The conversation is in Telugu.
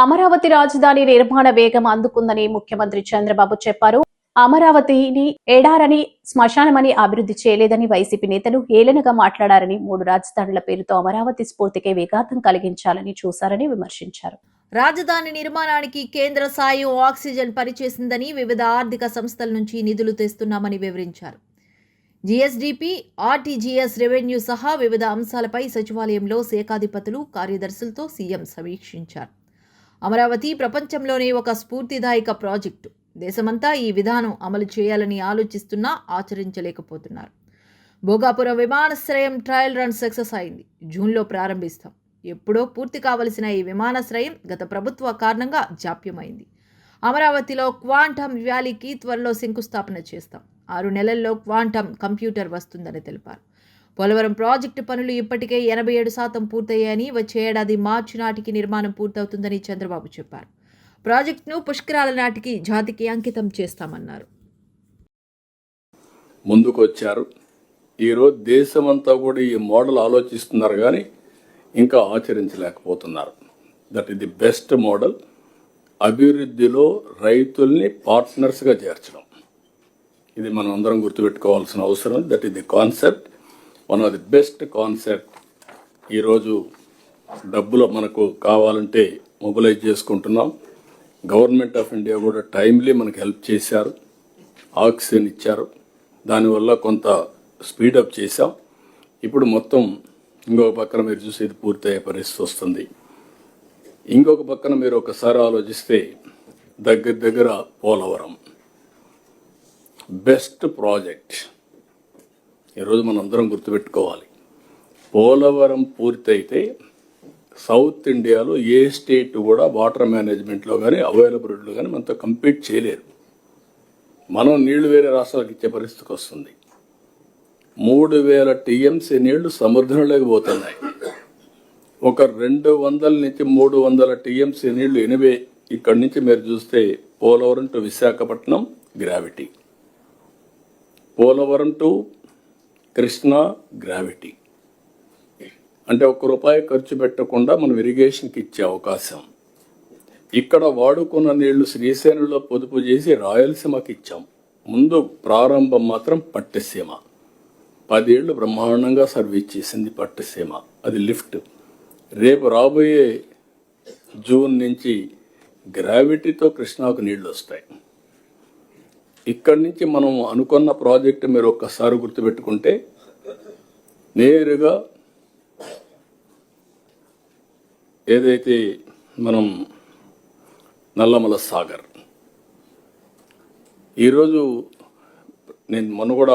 అమరావతి రాజధాని నిర్మాణ వేగం అందుకుందని ముఖ్యమంత్రి చంద్రబాబు చెప్పారు. అమరావతిని ఎడారని శ్మశానమని అభివృద్ధి చేయలేదని వైసీపీ నేతలు హేళనగా మాట్లాడారని మూడు రాజధానుల పేరుతో అమరావతి స్ఫూర్తికే విఘాతం కలిగించాలని చూశారని విమర్శించారు. రాజధాని నిర్మాణానికి కేంద్ర సాయం ఆక్సిజన్ పనిచేసిందని వివిధ ఆర్థిక సంస్థల నుంచి నిధులు తెస్తున్నామని వివరించారు. జీఎస్డీపీ ఆర్టీజీఎస్ రెవెన్యూ సహా వివిధ అంశాలపై సచివాలయంలో శాఖాధిపతులు కార్యదర్శులతో సీఎం సమీక్షించారు. అమరావతి ప్రపంచంలోనే ఒక స్ఫూర్తిదాయక ప్రాజెక్టు. దేశమంతా ఈ విధానం అమలు చేయాలని ఆలోచిస్తున్నా ఆచరించలేకపోతున్నారు. భోగాపురం విమానాశ్రయం ట్రయల్ రన్ సక్సెస్ అయింది. జూన్లో ప్రారంభిస్తాం. ఎప్పుడో పూర్తి కావలసిన ఈ విమానాశ్రయం గత ప్రభుత్వ కారణంగా జాప్యమైంది. అమరావతిలో క్వాంటమ్ వ్యాలీకి త్వరలో శంకుస్థాపన చేస్తాం. ఆరు నెలల్లో క్వాంటమ్ కంప్యూటర్ వస్తుందని తెలిపారు. పోలవరం ప్రాజెక్టు పనులు ఇప్పటికే ఎనభై ఏడు శాతం పూర్తయ్యాయని వచ్చే ఏడాది మార్చి నాటికి నిర్మాణం పూర్తవుతుందని చంద్రబాబు చెప్పారు. ప్రాజెక్టును పుష్కరాల నాటికి జాతికి అంకితం చేస్తామన్నారు. ముందుకు వచ్చారు. ఈరోజు దేశమంతా కూడా ఈ మోడల్ ఆలోచిస్తున్నారు కానీ ఇంకా ఆచరించలేకపోతున్నారు. దట్ ఇది ది బెస్ట్ మోడల్ అభివృద్ధిలో రైతుల్ని పార్ట్నర్స్గా చేర్చడం. ఇది మనం అందరం గుర్తుపెట్టుకోవాల్సిన అవసరం. దట్ ఇది concept one of the best concept ఈరోజు డబ్బులు మనకు కావాలంటే మొబిలైజ్ చేసుకుంటున్నాం. గవర్నమెంట్ ఆఫ్ ఇండియా కూడా టైమ్లీ మనకు హెల్ప్ చేశారు. ఆక్సిజన్ ఇచ్చారు. దానివల్ల కొంత స్పీడప్ చేశాం. ఇప్పుడు మొత్తం ఇంకొక పక్కన మీరు చూసి ఇది పూర్తయ్యే పరిస్థితి వస్తుంది. ఇంకొక పక్కన మీరు ఒకసారి ఆలోచిస్తే దగ్గర దగ్గర పోలవరం. బెస్ట్ ప్రాజెక్ట్ ఈరోజు మనం అందరం గుర్తుపెట్టుకోవాలి. పోలవరం పూర్తయితే సౌత్ ఇండియాలో ఏ స్టేట్ కూడా వాటర్ మేనేజ్మెంట్లో కానీ అవైలబిలిటీలో కానీ మనతో కంపీట్ చేయలేరు. మనం నీళ్ళు వేరే రాష్ట్రాలకు ఇచ్చే పరిస్థితికి వస్తుంది. మూడు వేల టీఎంసీ నీళ్ళు సముద్రంలోకి పోతున్నాయి. ఒక రెండు వందల నుంచి మూడు వందల టీఎంసీ నీళ్ళు ఎనివే ఇక్కడి నుంచి మీరు చూస్తే Polavaram to Visakhapatnam gravity. Polavaram to Krishna gravity. అంటే ఒక్క రూపాయి ఖర్చు పెట్టకుండా మనం ఇరిగేషన్కి ఇచ్చే అవకాశం. ఇక్కడ వాడుకున్న నీళ్ళు శ్రీశైలంలో పొదుపు చేసి రాయలసీమకి ఇచ్చాం. ముందు ప్రారంభం మాత్రం పట్టిసీమ. పదేళ్ళు బ్రహ్మాండంగా సర్వీస్ చేసింది పట్టిసీమ. అది లిఫ్ట్. రేపు రాబోయే జూన్ నుంచి గ్రావిటీతో కృష్ణాకు నీళ్ళు వస్తాయి ఇక్కడి నుంచి మనం అనుకున్న ప్రాజెక్ట్ మీరు ఒక్కసారి గుర్తుపెట్టుకుంటే నేరుగా ఏదైతే మనం నల్లమల సాగర్. ఈరోజు నేను మొన్న కూడా